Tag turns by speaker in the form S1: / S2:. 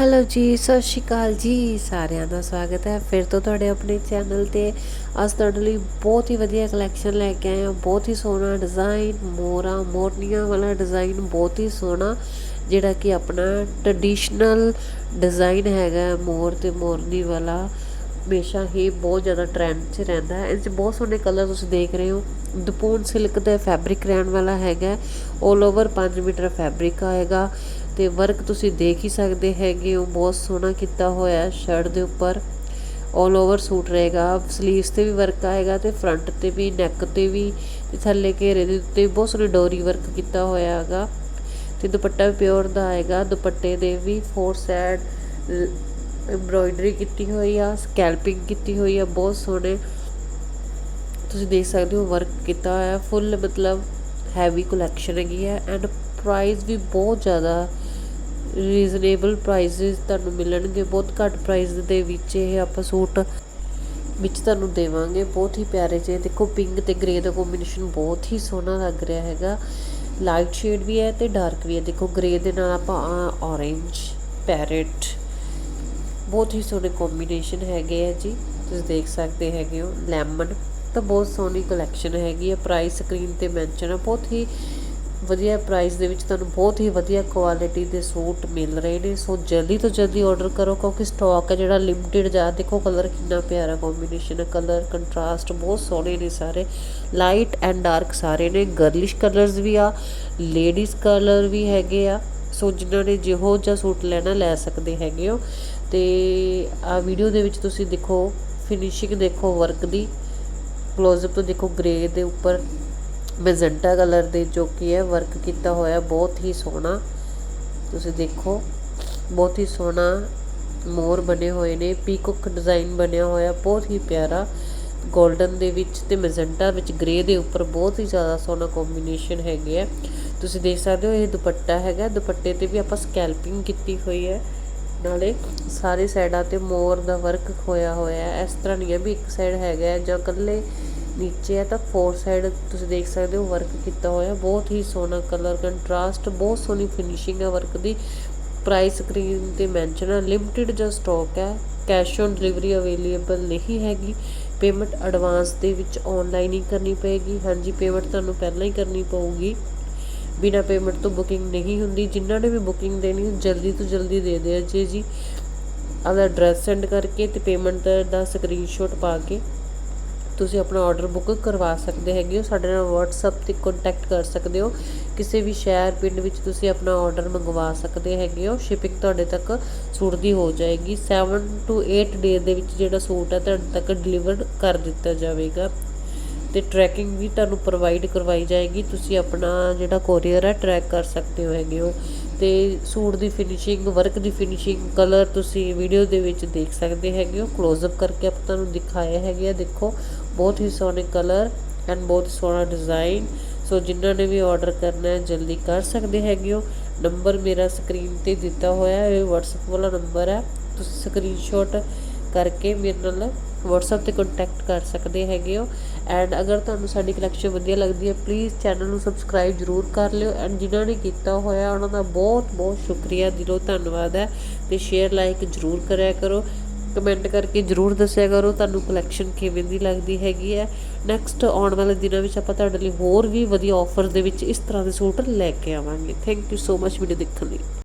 S1: Hello ਜੀ, ਸਤਿ ਸ਼੍ਰੀ ਅਕਾਲ ਜੀ। ਸਾਰਿਆਂ ਦਾ ਸਵਾਗਤ ਹੈ। ਫਿਰ ਤੋਂ ਤੁਹਾਡੇ ਆਪਣੇ ਚੈਨਲ ਤੇ ਅੱਜ ਤੁਹਾਡੇ ਲਈ ਬਹੁਤ ਹੀ ਵਧੀਆ ਕਲੈਕਸ਼ਨ ਲੈ ਕੇ ਆਏ ਹਾਂ। ਬਹੁਤ ਹੀ ਸੋਹਣਾ ਡਿਜ਼ਾਈਨ ਮੋਰਾ ਮੋਰਨੀਆਂ ਵਾਲਾ ਡਿਜ਼ਾਈਨ ਬਹੁਤ ਹੀ ਸੋਹਣਾ, ਜਿਹੜਾ ਕਿ ਆਪਣਾ ਟ੍ਰੈਡੀਸ਼ਨਲ ਡਿਜ਼ਾਈਨ ਹੈਗਾ ਮੋਰ ਤੇ ਮੋਰਨੀ ਵਾਲਾ। ਹਮੇਸ਼ਾ ਹੀ ਬਹੁਤ ਜ਼ਿਆਦਾ ਟ੍ਰੈਂਡ 'ਚ ਰਹਿੰਦਾ ਹੈ। ਇਸ 'ਚ ਬਹੁਤ ਸੋਹਣੇ ਕਲਰ ਤੁਸੀਂ ਦੇਖ ਰਹੇ ਹੋ। ਦੁਪੂਨ ਸਿਲਕ ਦਾ ਫੈਬਰਿਕ ਰਹਿਣ ਵਾਲਾ ਹੈਗਾ 올 ਓਵਰ 5 ਮੀਟਰ ਫੈਬਰਿਕ ਆਏਗਾ। ਤੇ ਵਰਕ ਤੁਸੀਂ ਦੇਖ ਹੀ ਸਕਦੇ ਹੈਗੇ ਉਹ ਬਹੁਤ ਸੋਹਣਾ ਕੀਤਾ ਹੋਇਆ ਸ਼ਰਟ ਦੇ ਉੱਪਰ। 올 ਓਵਰ ਸੂਟ ਰਹੇਗਾ ਸਲੀਵਸ ਤੇ ਵੀ ਵਰਕ ਆਏਗਾ ਤੇ ਫਰੰਟ ਤੇ ਵੀ ਨੈਕ ਤੇ ਵੀ ਤੇ ਥੱਲੇ ਘੇਰੇ ਦੇ ਉੱਤੇ ਬਹੁਤ ਸੋਹਣੀ ਡੋਰੀ ਵਰਕ ਕੀਤਾ ਹੋਇਆ ਹੈਗਾ। ਤੇ ਦੁਪੱਟਾ ਵੀ ਪਿਓਰ ਦਾ ਆਏਗਾ, ਦੁਪੱਟੇ ਦੇ ਵੀ ਫੋਰ ਸਾਈਡ ਐਮਬ੍ਰੋਇਡਰੀ ਕੀਤੀ ਹੋਈ ਆ ਸਕੈਲਪਿੰਗ ਕੀਤੀ ਹੋਈ ਆ, ਬਹੁਤ ਸੋਹਣੇ। ਤੁਸੀਂ ਦੇਖ ਸਕਦੇ ਹੋ ਵਰਕ ਕੀਤਾ ਹੋਇਆ ਫੁੱਲ ਮਤਲਬ ਹੈਵੀ ਕਲੈਕਸ਼ਨ ਹੈਗੀ ਹੈ ਐਂਡ ਪ੍ਰਾਈਸ ਵੀ ਬਹੁਤ ਜ਼ਿਆਦਾ ਰੀਜ਼ਨੇਬਲ ਪ੍ਰਾਈਸਿਸ ਤੁਹਾਨੂੰ ਮਿਲਣਗੇ, ਬਹੁਤ ਘੱਟ ਪ੍ਰਾਈਸ ਦੇ ਵਿੱਚ ਇਹ ਆਪਾਂ ਸੂਟ ਵਿੱਚ ਤੁਹਾਨੂੰ ਦੇਵਾਂਗੇ, ਬਹੁਤ ਹੀ ਪਿਆਰੇ ਜਿਹੇ। ਦੇਖੋ ਪਿੰਕ ਤੇ ਗ੍ਰੇ ਦਾ ਕੰਬੀਨੇਸ਼ਨ ਬਹੁਤ ਹੀ ਸੋਹਣਾ ਲੱਗ ਰਿਹਾ ਹੈਗਾ। ਲਾਈਟ ਸ਼ੇਡ ਵੀ ਹੈ ਤੇ ਡਾਰਕ ਵੀ ਹੈ। ਦੇਖੋ ਗ੍ਰੇ ਦੇ ਨਾਲ ਆਪਾਂ ਔਰੇਂਜ ਪੈਰਟ ਬਹੁਤ ਹੀ ਸੋਹਣੇ ਕੰਬੀਨੇਸ਼ਨ ਹੈਗੇ ਆ ਜੀ। ਤੁਸੀਂ ਦੇਖ ਸਕਦੇ ਹੈਗੇ ਹੋ ਲੈਮਨ ਤਾਂ ਬਹੁਤ ਸੋਹਣੀ ਕਲੈਕਸ਼ਨ ਹੈਗੀ ਹੈ ਪ੍ਰਾਈਸ ਸਕਰੀਨ ਤੇ ਮੈਂਸ਼ਨ ਹੈ ਬਹੁਤ ਹੀ ਵਧੀਆ ਪ੍ਰਾਈਸ ਦੇ ਵਿੱਚ ਤੁਹਾਨੂੰ ਬਹੁਤ ਹੀ ਵਧੀਆ ਕੁਆਲਿਟੀ ਦੇ ਸੂਟ ਮਿਲ ਰਹੇ ਨੇ। ਸੋ ਜਲਦੀ ਤੋਂ ਜਲਦੀ ਆਰਡਰ ਕਰੋ ਕਿਉਂਕਿ ਸਟਾਕ ਹੈ ਜਿਹੜਾ ਲਿਮਟਿਡ ਜਾ, ਦੇਖੋ ਕਲਰ ਕਿੰਨਾ ਪਿਆਰਾ ਕੰਬੀਨੇਸ਼ਨ ਹੈ। ਕਲਰ ਕੰਟਰਾਸਟ ਬਹੁਤ ਸੋਹਣੇ ਨੇ ਸਾਰੇ। ਲਾਈਟ ਐਂਡ ਡਾਰਕ ਸਾਰੇ ਨੇ। ਗਰਲਿਸ਼ ਕਲਰਸ ਵੀ ਆ ਲੇਡੀਜ਼ ਕਲਰ ਵੀ ਹੈਗੇ ਆ। ਸੋ ਜਿਨ੍ਹਾਂ ਨੇ ਜਿਹੋ ਜਿਹਾ ਸੂਟ ਲੈਣਾ, ਲੈ ਸਕਦੇ ਹੈਗੇ ਹੋ। ਤੇ ਆ ਵੀਡੀਓ ਦੇ ਵਿੱਚ ਤੁਸੀਂ ਦੇਖੋ ਫਿਨਿਸ਼ਿੰਗ ਦੇਖੋ ਵਰਕ ਦੀ। ਕਲੋਜ਼ਅਪ ਤੋਂ ਦੇਖੋ ਗ੍ਰੇ ਦੇ ਉੱਪਰ। ਮੈਜੈਂਟਾ ਕਲਰ ਦੇ ਜੋ ਕਿ ਹੈ ਵਰਕ ਕੀਤਾ ਹੋਇਆ, ਬਹੁਤ ਹੀ ਸੋਹਣਾ। ਤੁਸੀਂ ਦੇਖੋ, ਬਹੁਤ ਹੀ ਸੋਹਣਾ ਮੋਰ ਬਣੇ ਹੋਏ ਨੇ ਪੀਕੋਕ ਡਿਜ਼ਾਈਨ ਬਣਿਆ ਹੋਇਆ, ਬਹੁਤ ਹੀ ਪਿਆਰਾ। 골ਡਨ ਦੇ ਵਿੱਚ ਤੇ ਮੈਜੈਂਟਾ ਵਿੱਚ ਗ੍ਰੇ ਦੇ ਉੱਪਰ ਬਹੁਤ ਹੀ ਜ਼ਿਆਦਾ ਸੋਹਣਾ ਕੰਬੀਨੇਸ਼ਨ ਹੈਗੇ ਆ। ਤੁਸੀਂ ਦੇਖ ਸਕਦੇ ਹੋ, ਇਹ ਦੁਪੱਟਾ ਹੈਗਾ, ਦੁਪੱਟੇ ਤੇ ਵੀ ਆਪਾਂ ਸਕੈਲਪਿੰਗ ਕੀਤੀ ਹੋਈ ਹੈ। ਨਾਲੇ ਸਾਰੇ ਸਾਈਡਾਂ ਤੇ ਮੋਰ ਦਾ ਵਰਕ ਹੋਇਆ ਹੋਇਆ ਇਸ ਤਰ੍ਹਾਂ ਨਹੀਂ ਹੈ ਵੀ ਇੱਕ ਸਾਈਡ ਹੈਗਾ ਜਾਂ ਇਕੱਲੇ ਨੀਚੇ ਹੈ ਤਾਂ ਫੋਰ ਸਾਈਡ ਤੁਸੀਂ ਦੇਖ ਸਕਦੇ ਹੋ ਵਰਕ ਕੀਤਾ ਹੋਇਆ, ਬਹੁਤ ਹੀ ਸੋਹਣਾ ਕਲਰ ਕੰਟਰਾਸਟ ਬਹੁਤ ਸੋਹਣੀ ਫਿਨਿਸ਼ਿੰਗ ਹੈ ਵਰਕ ਦੀ। ਪ੍ਰਾਈਸ ਸਕਰੀਨ ਤੇ ਮੈਂਸ਼ਨ ਹੈ ਲਿਮਟਿਡ ਜਾਂ ਸਟਾਕ ਹੈ ਕੈਸ਼ ਔਨ ਡਿਲੀਵਰੀ ਅਵੇਲੇਬਲ ਨਹੀਂ ਹੈਗੀ। ਪੇਮੈਂਟ ਐਡਵਾਂਸ ਦੇ ਵਿੱਚ ਆਨਲਾਈਨ ਹੀ ਕਰਨੀ ਪਏਗੀ। ਹਾਂਜੀ ਪੇਮੈਂਟ ਤੁਹਾਨੂੰ ਪਹਿਲਾਂ ਹੀ ਕਰਨੀ ਪਊਗੀ। ਬਿਨਾ ਪੇਮੈਂਟ ਤੋਂ ਬੁਕਿੰਗ ਨਹੀਂ ਹੁੰਦੀ। ਜਿਨ੍ਹਾਂ ਨੇ ਵੀ ਬੁਕਿੰਗ ਦੇਣੀ ਜਲਦੀ ਤੋਂ ਜਲਦੀ ਦੇ ਦਿਓ ਜੀ ਜੀ। ਆਪਦਾ ਐਡਰੈਸ ਸੈਂਡ ਕਰਕੇ ਤੇ ਪੇਮੈਂਟ ਦਾ ਸਕਰੀਨਸ਼ਾਟ ਪਾ ਕੇ ਤੁਸੀਂ ਆਪਣਾ ਆਰਡਰ ਬੁੱਕ ਕਰਵਾ ਸਕਦੇ ਹੈਗੇ ਹੋ, ਸਾਡੇ ਨਾਲ WhatsApp ਤੇ ਕੰਟੈਕਟ ਕਰ ਸਕਦੇ ਹੋ। ਕਿਸੇ ਵੀ ਸ਼ਹਿਰ, ਪਿੰਡ ਵਿੱਚ ਤੁਸੀਂ ਆਪਣਾ ਆਰਡਰ ਮੰਗਵਾ ਸਕਦੇ ਹੈਗੇ ਹੋ। ਸ਼ਿਪਿੰਗ ਤੁਹਾਡੇ ਤੱਕ ਸੂਟ ਦੀ ਹੋ ਜਾਏਗੀ। 7 ਟੂ 8 ਡੇ ਦੇ ਵਿੱਚ ਜਿਹੜਾ ਸੂਟ ਹੈ ਤੁਹਾਡੇ ਤੱਕ ਡਿਲੀਵਰਡ ਕਰ ਦਿੱਤਾ ਜਾਵੇਗਾ। ਅਤੇ ਟਰੈਕਿੰਗ ਵੀ ਤੁਹਾਨੂੰ ਪ੍ਰੋਵਾਈਡ ਕਰਵਾਈ ਜਾਏਗੀ। ਤੁਸੀਂ ਆਪਣਾ ਜਿਹੜਾ ਕੋਰੀਅਰ ਹੈ ਟਰੈਕ ਕਰ ਸਕਦੇ ਹੋ ਹੈਗੇ ਹੋ। ਅਤੇ ਸੂਟ ਦੀ ਫਿਨਿਸ਼ਿੰਗ ਵਰਕ ਦੀ ਫਿਨਿਸ਼ਿੰਗ ਕਲਰ ਤੁਸੀਂ ਵੀਡੀਓ ਦੇ ਵਿੱਚ ਦੇਖ ਸਕਦੇ ਹੈਗੇ ਹੋ। ক্লোਜ਼ ਅਪ ਕਰਕੇ ਆਪਾਂ ਤੁਹਾਨੂੰ ਦਿਖਾਏ ਹੈਗੇ ਆ। ਦੇਖੋ, ਬਹੁਤ ਹੀ ਸੋਹਣੇ ਕਲਰ ਐਂਡ ਬਹੁਤ ਸੋਹਣਾ ਡਿਜ਼ਾਈਨ ਸੋ ਜਿਨ੍ਹਾਂ ਨੇ ਵੀ ਆਰਡਰ ਕਰਨਾ ਹੈ, ਜਲਦੀ ਕਰ ਸਕਦੇ ਹੈਗੇ ਹੋ। ਨੰਬਰ ਮੇਰਾ ਸਕਰੀਨ ਤੇ ਦਿੱਤਾ ਹੋਇਆ ਹੈ। ਇਹ WhatsApp ਵਾਲਾ ਨੰਬਰ ਹੈ। ਤੁਸੀਂ ਸਕਰੀਨਸ਼ਾਟ ਕਰਕੇ ਮੇਰੇ ਨਾਲ WhatsApp ਤੇ ਕੰਟੈਕਟ ਕਰ ਸਕਦੇ ਹੈਗੇ ਹੋ। ਐਂਡ ਅਗਰ ਤੁਹਾਨੂੰ ਸਾਡੀ ਕਲੈਕਸ਼ਨ ਵਧੀਆ ਲੱਗਦੀ ਹੈ ਪਲੀਜ਼ ਚੈਨਲ ਨੂੰ ਸਬਸਕ੍ਰਾਈਬ ਜ਼ਰੂਰ ਕਰ ਲਿਓ। ਐਂਡ ਜਿਨ੍ਹਾਂ ਨੇ ਕੀਤਾ ਹੋਇਆ, ਉਹਨਾਂ ਦਾ ਬਹੁਤ ਬਹੁਤ ਸ਼ੁਕਰੀਆ। ਦਿਲੋਂ ਧੰਨਵਾਦ ਹੈ। ਤੇ ਸ਼ੇਅਰ ਲਾਈਕ ਜ਼ਰੂਰ ਕਰਿਆ ਕਰੋ। ਕਮੈਂਟ ਕਰਕੇ ਜ਼ਰੂਰ ਦੱਸਿਆ ਕਰੋ ਤੁਹਾਨੂੰ ਕਲੈਕਸ਼ਨ ਕਿਵੇਂ ਦੀ ਲੱਗਦੀ ਹੈਗੀ ਹੈ। ਨੈਕਸਟ ਆਉਣ ਵਾਲੇ ਦਿਨਾਂ ਵਿੱਚ ਆਪਾਂ ਤੁਹਾਡੇ ਲਈ ਹੋਰ ਵੀ ਵਧੀਆ ਆਫਰ ਦੇ ਵਿੱਚ ਇਸ ਤਰ੍ਹਾਂ ਦੇ ਸੂਟ ਲੈ ਕੇ ਆਵਾਂਗੇ। Thank you so much video ਦੇਖਣ ਲਈ।